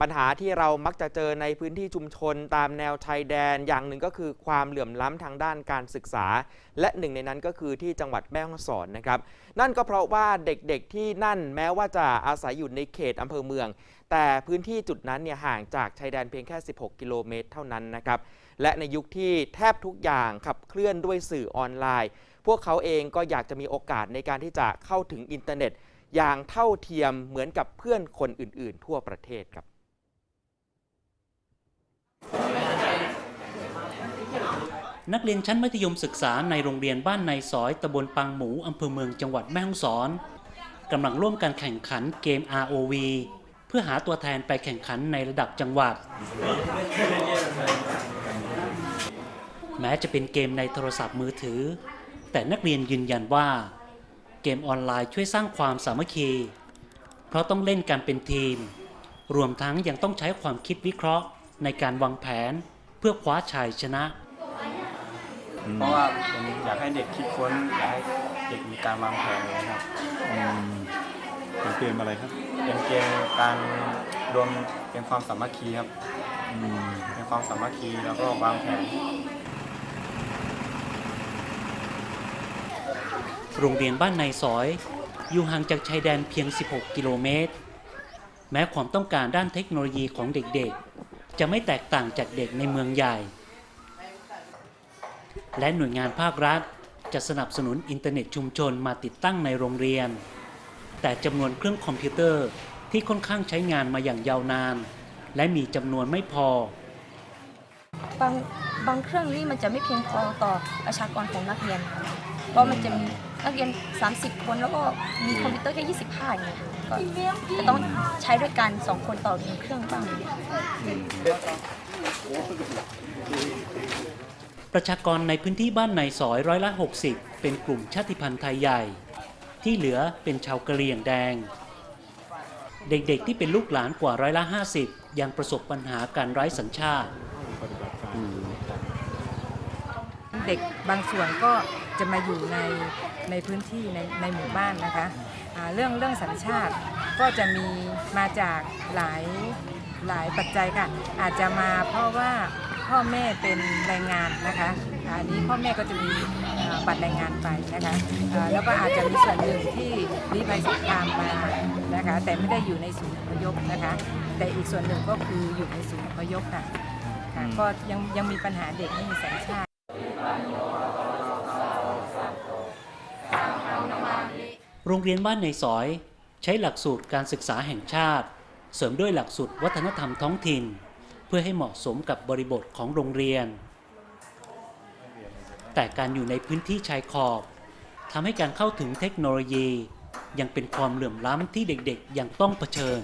ปัญหาที่เรามักจะเจอในพื้นที่ชุมชนตามแนวชายแดนอย่างหนึ่งก็คือความเหลื่อมล้ำทางด้านการศึกษา และหนึ่งในนั้นก็คือที่จังหวัดแม่ฮ่องสอนนะครับ นั่นก็เพราะว่าเด็กๆที่นั่นแม้ว่าจะอาศัยอยู่ในเขตอำเภอเมือง แต่พื้นที่จุดนั้นเนี่ยห่างจากชายแดนเพียงแค่ 16 กิโลเมตรเท่านั้นนะครับและในยุคที่แทบทุกอย่างขับเคลื่อนด้วยสื่อออนไลน์ พวกเขาเองก็อยากจะมีโอกาสในการที่จะเข้าถึงอินเทอร์เน็ต อย่างเท่าเทียมเหมือนกับเพื่อนคนอื่น ๆ ทั่วประเทศครับ นักเรียนชั้นมัธยมศึกษาในโรงเรียนบ้านในซอยตำบลปังหมูอำเภอเมืองจังหวัดแม่ฮ่องสอนกำลังร่วมกันแข่งขันเกม ROV เพื่อหาตัวแทนไปแข่งขันในระดับจังหวัด แม้จะเป็นเกมในโทรศัพท์มือถือ แต่นักเรียนยืนยันว่า เกมออนไลน์ช่วยสร้างความสามัคคี เพราะต้องเล่นกันเป็นทีม รวมทั้งยังต้องใช้ความคิดวิเคราะห์ในการวางแผนเพื่อคว้าชัยชนะ เพราะว่าผมอยากให้เด็กคิดค้นอยากให้เด็กมีการวางแผนเลยครับเป็นเกมอะไรครับเป็นเกมการรวมเป็นความสามัคคีครับอืมเป็นความสามัคคีแล้วก็วางแผน โรงเรียนบ้านในซอย อยู่ห่างจากชายแดนเพียง 16 กิโลเมตร แม้ความต้องการด้านเทคโนโลยีของเด็กๆ จะไม่แตกต่างจากเด็กในเมืองใหญ่ และหน่วยงานภาครัฐ จะสนับสนุนอินเทอร์เน็ตชุมชนมาติดตั้งในโรงเรียน แต่จำนวนเครื่องคอมพิวเตอร์ที่ค่อนข้างใช้งานมาอย่างยาวนาน และมีจำนวนไม่พอบางบางเครื่องนี่มันจะไม่เพียงพอต่อประชากรของนักเรียน เพราะมันจะมีนักเรียน 30 คนแล้วก็มีคอมพิวเตอร์แค่25อย่างเงี้ยก็จะต้องใช้ด้วยกัน2คนต่อหนึ่งเครื่องบ้าง ประชากรในพื้นที่บ้านในซอยร้อยละ60 เป็นกลุ่มชาติพันธุ์ไทยใหญ่ ที่เหลือเป็นชาวกะเหรี่ยงแดง เด็กๆที่เป็นลูกหลานกว่าร้อยละ50 ยังประสบปัญหาการไร้สัญชาติ เด็กบางส่วนก็จะมาอยู่ในในพื้นที่ในในหมู่บ้านนะคะเรื่องเรื่องสัญชาติก็จะมีมาจากหลายหลายปัจจัยค่ะอาจจะมาเพราะว่า พ่อแม่เป็นแรงงานนะคะอะอันนี้พ่อแม่ก็จะมีอ่าบัตรแรงงานไปนะคะอ่าแล้วก็อาจจะมีส่วนหนึ่งที่รีภัยสงครามมานะคะแต่ไม่ได้อยู่ในศูนย์อพยพนะคะ แต่อีกส่วนหนึ่งก็คืออยู่ในศูนย์อพยพค่ะค่ะก็ยังยังมีปัญหาเด็กไม่มีสัญชาติโรงเรียนบ้านในซอย ใช้หลักสูตรการศึกษาแห่งชาติ เสริมด้วยหลักสูตรวัฒนธรรมท้องถิ่น เพื่อให้เหมาะสมกับบริบทของโรงเรียน แต่การอยู่ในพื้นที่ชายขอบทำให้การเข้าถึงเทคโนโลยี ยังเป็นความเหลื่อมล้ำที่เด็กๆยังต้องเผชิญ